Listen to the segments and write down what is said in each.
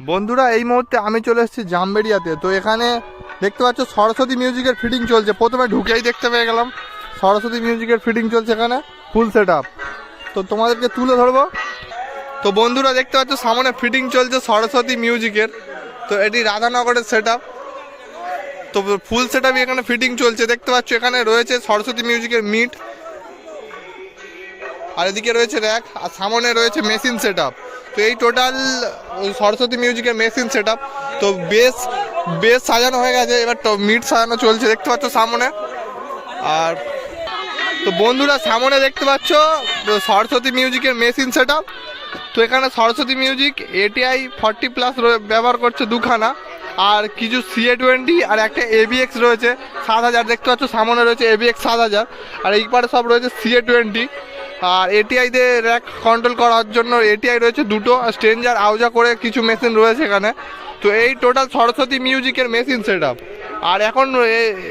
বন্ধুরা, এই মুহূর্তে আমি চলে এসেছি জামবেড়িয়াতে। তো এখানে দেখতে পাচ্ছ সরস্বতী মিউজিকের ফিটিং চলছে। প্রথমে ঢুকেই দেখতে পেয়ে গেলাম। সরস্বতী মিউজিকের ফিটিং চলছে এখানে ফুল সেট তো তোমাদেরকে তুলে ধরবো। তো বন্ধুরা, দেখতে পাচ্ছ সামনে ফিটিং চলছে সরস্বতী মিউজিকের তো এটি রাধানগরের সেট তো ফুল সেট এখানে ফিটিং চলছে। দেখতে পাচ্ছ এখানে রয়েছে সরস্বতী মিউজিকের মিট আর এদিকে রয়েছে র্যাক আর সামনে রয়েছে মেশিন সেট তো এই টোটাল সরস্বতী মিউজিকের মেশিন সেট তো বেশ বেশ সাজানো হয়ে গেছে। এবার তো মিট সাজানো চলছে, দেখতে পাচ্ছ সামনে। আর তো বন্ধুরা, সামনে দেখতে পাচ্ছ সরস্বতী মিউজিকের মেশিন সেট তো এখানে Saraswati music ATI forty plus ব্যবহার করছে দুখানা। আর কিছু সিএ টোয়েন্টি আর একটা এবিএক্স রয়েছে, সাত হাজার। দেখতে পাচ্ছ সামনে রয়েছে এবিএক্স সাত হাজার। আর এই পারে সব রয়েছে সিএ টোয়েন্টি আর এটিআই দিয়ে র্যাক কন্ট্রোল করার জন্য এটিআই রয়েছে দুটো স্ট্রেঞ্জার আউজা করে কিছু মেশিন রয়েছে এখানে। তো এই টোটাল সরস্বতী মিউজিকের মেশিন সেট আর এখন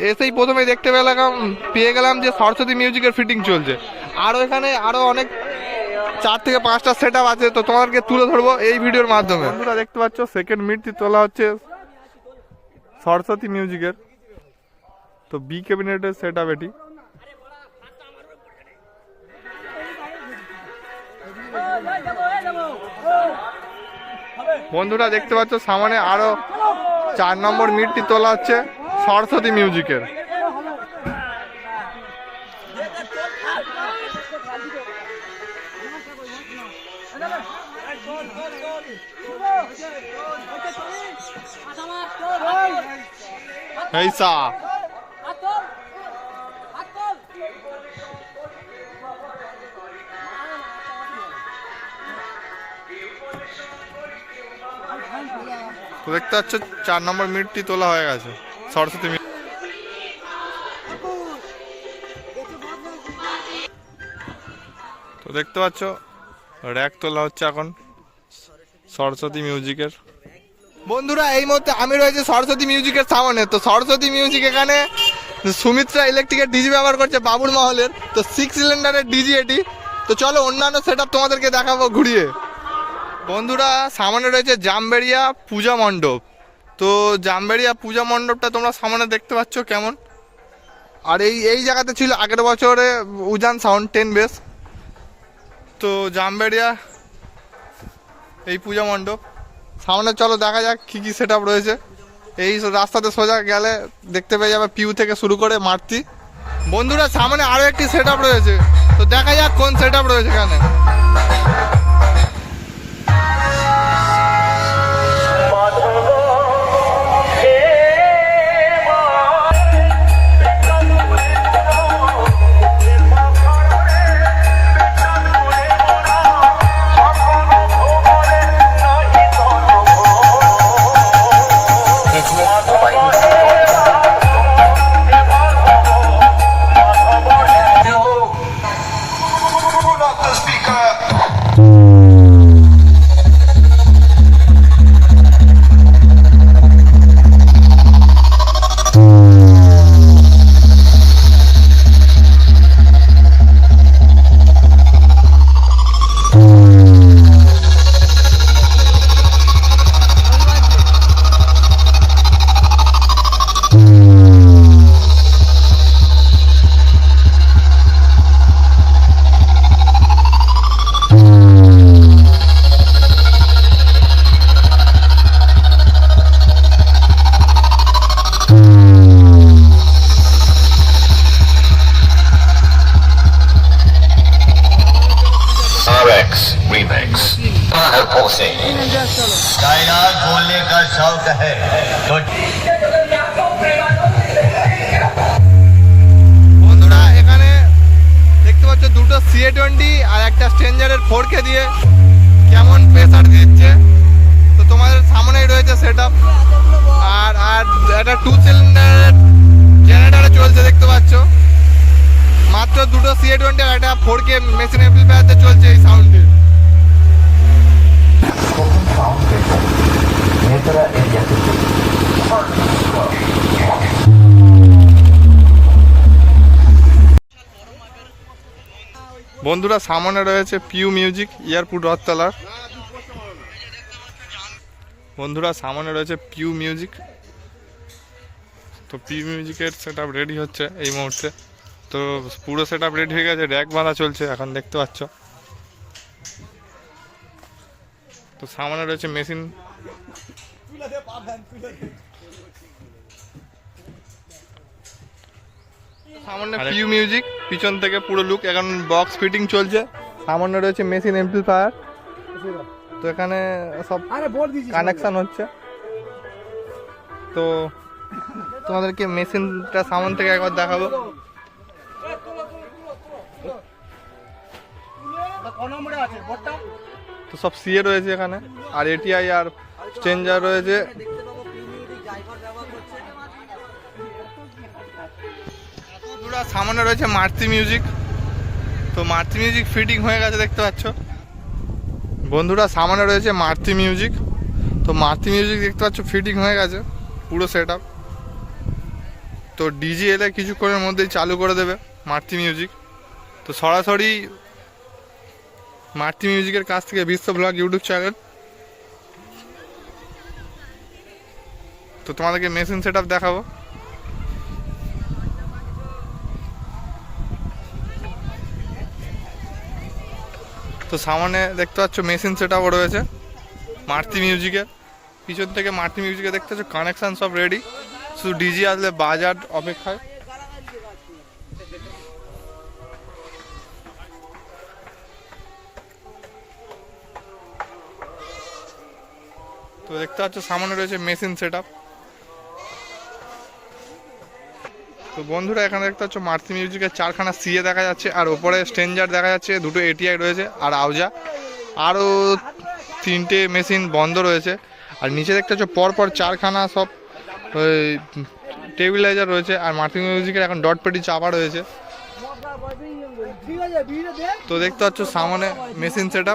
এসেই প্রথমে দেখতে পেলাম, পেয়ে গেলাম যে সরস্বতী মিউজিকের ফিটিং চলছে। আরও এখানে আরও অনেক চার থেকে পাঁচটা সেট আছে, তো তোমাদেরকে তুলে ধরবো এই ভিডিওর মাধ্যমে। বন্ধুরা দেখতে পাচ্ছ সেকেন্ড মিটটি তোলা হচ্ছে সরস্বতী মিউজিকের তো বি ক্যাবিনেটের সেট এটি। বন্ধুরা দেখতে পাচ্ছ সামনে আরও চার নম্বর মিটটি তোলা হচ্ছে সরস্বতী মিউজিকের। এই সা তো দেখতে পাচ্ছ চার নম্বর মিটটি তোলা হয়ে গেছে। সরস্বতী মিট তো দেখতে পাচ্ছ র্যাক তোলা হচ্ছে এখন সরস্বতী মিউজিকের। বন্ধুরা, এই মুহূর্তে আমি রয়েছে সরস্বতী মিউজিকের সামনে। তো সরস্বতী মিউজিক এখানে সুমিত্রা ইলেকট্রিকের ডিজি ব্যবহার করছে বাবুর মহলের। তো সিক্স সিলিন্ডারের ডিজি এটি। তো চলো অন্যান্য সেট তোমাদেরকে দেখাবো ঘুরিয়ে। বন্ধুরা, সামনে রয়েছে জামবেড়িয়া পূজা মণ্ডপ। তো জামবেড়িয়া পূজা মণ্ডপটা তোমরা সামনে দেখতে পাচ্ছ কেমন? আর এই এই জায়গাতে ছিল আগের বছরে উজান সাউন্ড টেন বেস। তো জামবেড়িয়া, এই পূজা মণ্ডপ। সামনে চলো, দেখা যাক কী কী সেট রয়েছে। এই রাস্তাতে সোজা গেলে দেখতে পেয়ে যাবে পিউ থেকে শুরু করে মারতি। বন্ধুরা, সামনে আরও একটি সেট রয়েছে। তো দেখা যাক কোন সেট রয়েছে এখানে। से कायनात बोलने का शौक है तो বন্ধুরা এখানে দেখতে পাচ্ছ দুটো সিএ টোয়েন্টি আর একটা স্ট্রেঞ্জারের ফোর কে দিয়ে কেমন প্রেসার দিচ্ছে তো তোমাদের সামনেই রয়েছে সেট আর আর একটা টু সিলিন্ডারের জেনারেটারে চলছে দেখতে পাচ্ছ মাত্র দুটো সিএ টোয়েন্টি আর একটা ফোর কে মেশিন অ্যাম্পলিফায়ারতে চলছে এই সাউন্ডে বন্ধুরা, সামনে রয়েছে পিউ মিউজিক এয়ারপুট রথতলার। বন্ধুরা, সামনে রয়েছে পিউ মিউজিক তো পিউ মিউজিকের সেট রেডি হচ্ছে এই মুহূর্তে। তো পুরো সেট রেডি হয়ে গেছে র্যাক বাঁধা চলছে, এখন দেখতে পাচ্ছ। তো সামনে রয়েছে মেশিন সামনে পিউ মিউজিক পিছন থেকে পুরো লুক এখন বক্স ফিটিং চলছে। সামান্য রয়েছে মেশিন এমপ্লিফায়ার তো এখানে সব কানেকশন হচ্ছে। তো তোমাদেরকে মেশিনটা সামন থেকে একবার দেখাবো। তো সব সিএ রয়েছে এখানে। আর এটিআই আর চেঞ্জার রয়েছে। বন্ধুরা, সামনে রয়েছে মারতি মিউজিক তো মারতি মিউজিক ফিটিং হয়ে গেছে, দেখতে পাচ্ছ? বন্ধুরা, সামনে রয়েছে মারতি মিউজিক তো মারতি মিউজিক দেখতে পাচ্ছ ফিটিং হয়ে গেছে, পুরো সেট তো ডিজি এলে কিছুক্ষণের মধ্যেই চালু করে দেবে মারতি মিউজিক তো সরাসরি মারতি মিউজিকের কাছ থেকে বিশ্ব ব্লগ ইউটিউব চ্যানেল তো তোমাদেরকে মেশিন সেট দেখাবো। তো সামনে দেখতে পাচ্ছ মেশিন সেট আপও রয়েছে। মারতি মিউজিকের পিছন থেকে মারতি মিউজিকে দেখতে পাচ্ছ কানেকশন সব রেডি শুধু ডিজি আসলে বাজার অপেক্ষায়। তো দেখতে পাচ্ছ সামনে রয়েছে মেশিন সেট তো বন্ধুরা, এখানে দেখতে পাচ্ছ মারতি মিউজিকের চারখানা সিএ দেখা যাচ্ছে, আর ওপরে স্টেঞ্জার দেখা যাচ্ছে, দুটো এটিআই রয়েছে আর আউজা। আরও তিনটে মেশিন বন্ধ রয়েছে, আর নিচে দেখতে পাচ্ছ পরপর চারখানা সব, ওই টেবিলাইজার রয়েছে, আর মারতি মিউজিকের এখন ডট পেটি চাপা রয়েছে। তো দেখতে পাচ্ছ সামনে মেশিন সেট